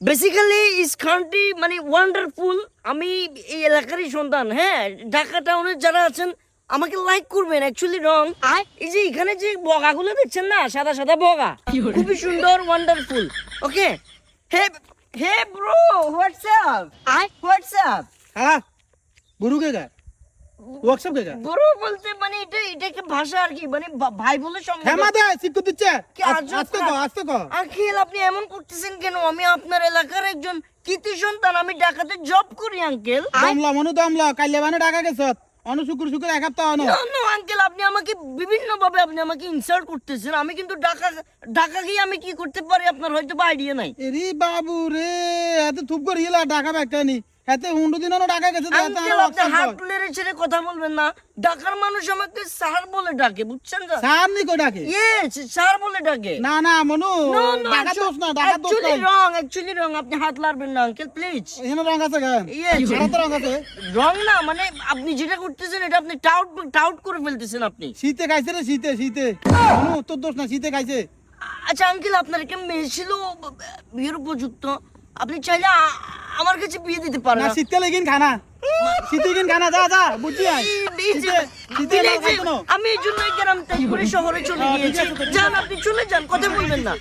Basically is country মানে wonderful আমি এই এলাকারই সন্তান হ্যাঁ? ঢাকা টাউনের যারা আছেন আমাকে লাইক করবেন অ্যাকচুয়ালি রং এই যে এখানে যে বগাগুলো দেখছেন না সাদা সাদা বগা খুবই সুন্দর wonderful okay hey hey bro WhatsApp I WhatsApp হ্যাঁ? গুরু কে গা ওয়ার্কশপ বলতে মানে এটা এটাকে ভাষা আর কি মানে ভাই বলে সম্বোধন হেমা দে শিক্ষা দিচ্ছে। কি আস্তে কো আস্তে কো আপনি এমন করতেছেন কেন? আমি আপনার এলাকার একজন কৃতি সন্তান আমি ঢাকাতে জব করি আঙ্কেল। মনু দমলা কাইলে মানে ডাকা গেছত। অনু শুকুর শুকুর এক সপ্তাহ অনু। নো আঙ্কেল আপনি আমাকে বিভিন্ন ভাবে আপনি আমাকে ইনসাল্ট করতেছেন। আমি কিন্তু ঢাকা ঢাকা গিয়ে আমি কি করতে পারি? আপনার হয়তো বা আইডিয়া নাই। এরি বাবু রে এত থুপ করে হিলা ডাকা ব্যাগটানি হুন্ডু দিন ডাকা গেছে হাত কথা বলবেন না। ঢাকার মানুষ আমাকে স্যার বলে ডাকে বুঝছেন না? সার নি কো ডাকে? ইয়েস স্যার বলে ডাকে। না না মনু ডাকা দোষ না ডাকা দোষ অ্যাকচুয়ালি রং আপনি হাত লাড়বেন না আঙ্কেল প্লিজ এখানে রং আছে কেন Yes. তো রং আছে। রং না মানে আপনি যেটা করতেছেন এটা আপনি টাউট টাউট করে ফেলতেছেন আপনি। শীতে খাইছে রে শীতে শীতে। মনু তোর দোষ না শীতে খাইছে। আচ্ছা আঙ্কেল আপনার একটা মেয়ে ছিল বিয়ের উপযুক্ত? আপনি চাইলে আমার কাছে বিয়ে দিতে পারে না শীতে লেগিন খানা? শীতে গিন খানা? যা যা বুঝি আই শীতে না খাইতো আমি এই জন্য গ্রাম থেকে শহরে চলে হ্যাঁ, গিয়েছি। জান যান আপনি চলে যান কথা বলবেন না।